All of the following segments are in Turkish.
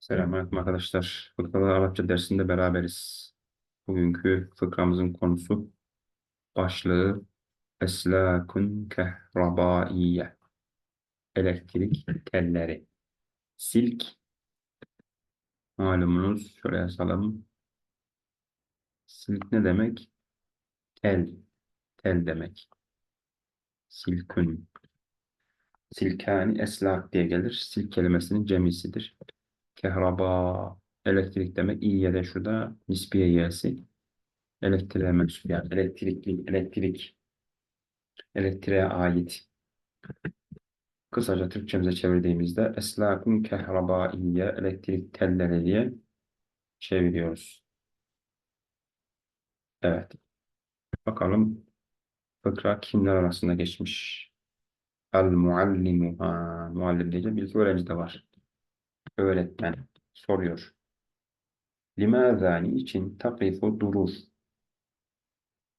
Selamünaleyküm arkadaşlar. Fıkralar Arapça dersinde beraberiz. Bugünkü fıkramızın konusu başlığı Eslâkun kehrabâiyye. Elektrik telleri. Silk malumunuz şöyle yazalım. Silk ne demek? Tel. Tel demek. Silkün. Silkani eslak diye gelir. Silk kelimesinin cemisidir. Kehraba elektrik demek. İyiye de şurada nisbiye yesi. Elektriğe mensup yani elektrikli, elektrik, elektriğe ait. Kısaca Türkçemize çevirdiğimizde eslakun kehrabaiye elektrik telleri diye çeviriyoruz. Evet. Bakalım fıkra kimler arasında geçmiş? El muallimu. Ha, muallim diyece bir öğrenci de var. Öğretmen soruyor. Limâzâni için takifu durur.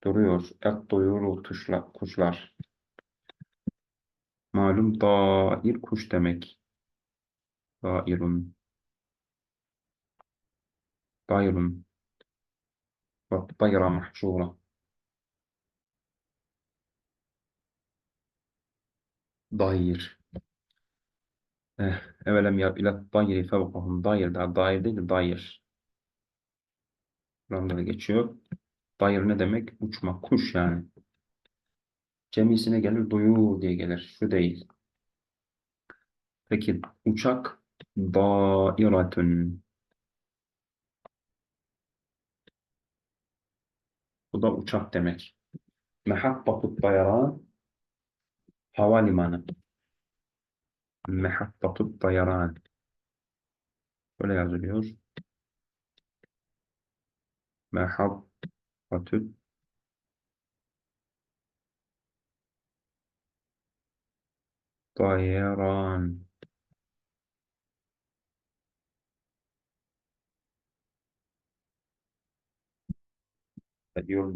Duruyor. Et duyuru tuşla, kuşlar. Malum dair kuş demek. Dairun. Dairun. Ve dayra mahşura. Dair. Eh, evelem ya ila dayri fevkahum dair daha dair değil de dair. Kur'an'da da geçiyor. Dair ne demek? Uçmak, kuş yani. Cemisine gelir duyur diye gelir. Şu değil. Peki uçak dairatun. Bu da uçak demek. Mehabbatut dayaran havalimanı. Mehabbatut dayaran. Böyle yazılıyor. Mehabbatut dayaran.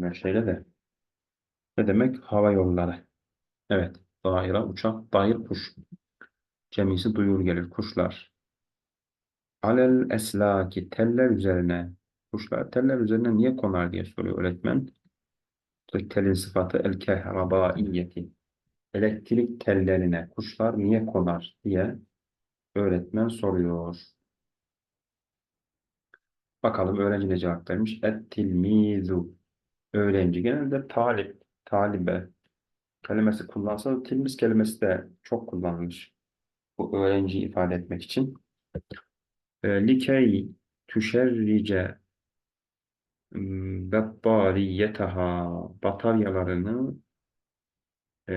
Ben şeyle de. Ne demek? Hava yolları. Evet. Daire, uçak, dair, kuş. Cemisi duyur gelir. Kuşlar. Alel eslaki teller üzerine. Kuşlar teller üzerine niye konar diye soruyor öğretmen. Telin sıfatı el kehrabaiyeti. Elektrik tellerine kuşlar niye konar diye öğretmen soruyor. Bakalım öğrenci ne cevap vermiş? Et tilmizu. Öğrenci genelde talip, talibe kelimesi kullansa da tilmiz kelimesi de çok kullanılır. Bu öğrenciyi ifade etmek için. E, likey tüşerrice battariyetaha bataryalarını e,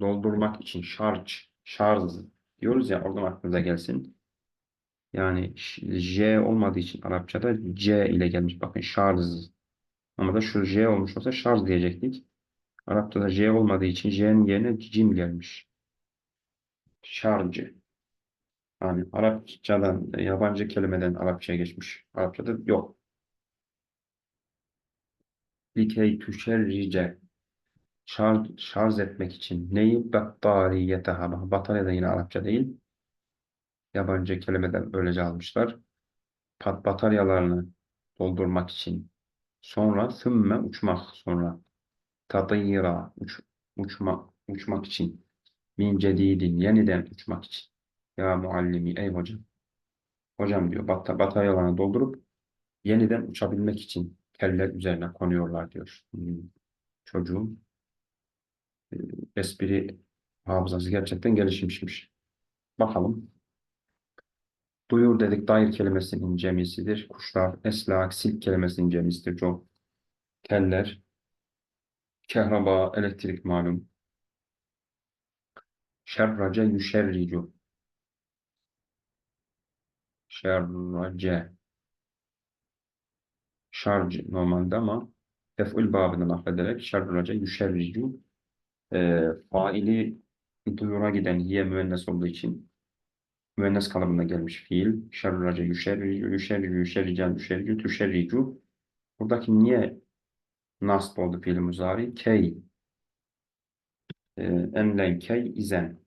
doldurmak için şarj, şarj diyoruz ya oradan aklınıza gelsin. Yani J olmadığı için Arapçada C ile gelmiş. Bakın şarj. Ama da şu J olmuş olsa şarj diyecektik. Arapçada J olmadığı için J'nin yerine cim gelmiş. Şarjı. Yani Arapçadan, yabancı kelimeden Arapçaya geçmiş. Arapçada yok. Likey tüşerrice şarj, şarj etmek için neyi? Battariyeteha. Batarya da yine Arapça değil. Yabancı kelimeden böylece almışlar. Pat bataryalarını doldurmak için. Sonra sümme uçmak sonra. Tadıyra uç, uçma, uçmak için. Min cedidin yeniden uçmak için. Ya muallimi ey hocam. Hocam diyor bat bataryalarını doldurup yeniden uçabilmek için teller üzerine konuyorlar diyor. Hmm. Çocuğun e, espri hafızası gerçekten gelişmişmiş. Bakalım. Duyur dedik dair kelimesinin cemisidir. Kuşlar, eslak, silk kelimesinin cemisidir. Çok teller, kehraba, elektrik malum. Şerrace, yüşerricu. Şerrace. Şarj normalde ama tef'ül babından affederek şerrace, yüşerricu. E, faili duyura giden hiye müennes olduğu için müennes kalıbına gelmiş fiil. Şerrace, yüşerricu, yüşerricu, yüşerricen, yüşerricu, tüşerricu. Buradaki niye nasb oldu fiil muzari? Key. E, enlen key izen.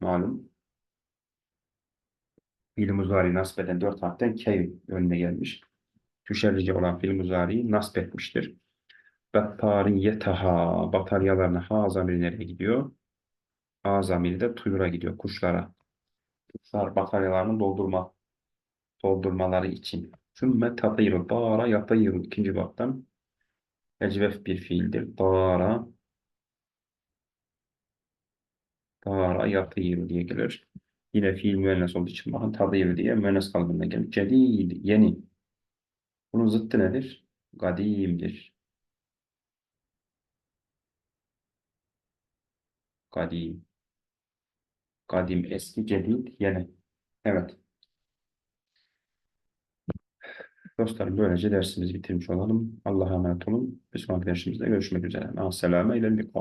Malum. Fiil muzari nasb eden dört harften K önüne gelmiş. Düşerici olan fiil muzariyi nasb etmiştir. Battariyetaha, bataryalarına ha zamiri nereye gidiyor? A zamiri de tuyura gidiyor, kuşlara. Kuşlar bataryalarını doldurma, doldurmaları için. Sümme tatayru, dara yatayru ikinci baktan ecvef bir fiildir. Dara, dara yatayru diye gelir. Yine fiil müennes olduğu için bakın tadayru diye müennes kalıbına gelir. Cedid, yeni. Bunun zıttı nedir? Kadimdir. Kadim. Kadim eski, cedid yeni. Evet. Dostlar böylece dersimizi bitirmiş olalım. Allah'a emanet olun. Bir sonraki dersimizde görüşmek üzere. Ma'as selame ile.